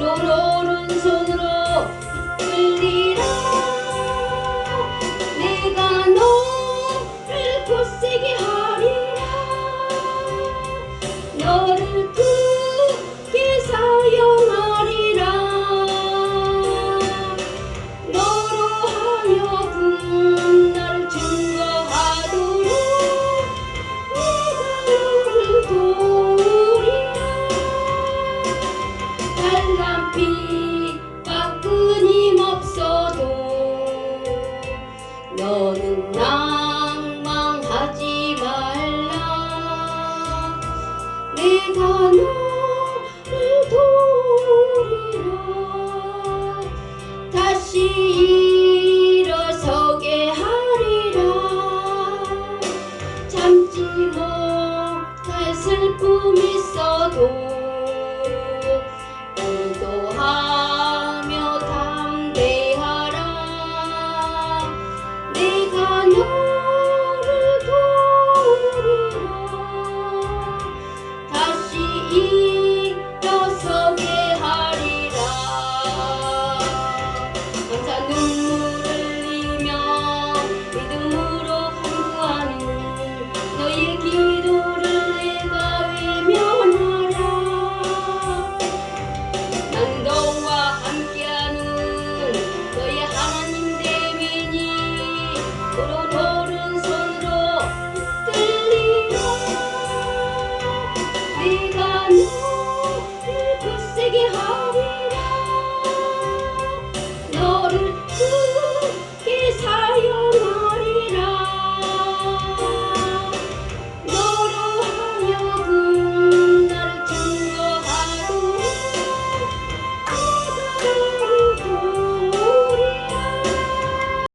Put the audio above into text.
오른손으로 들리 Oh. Hallo, du pussige Haut.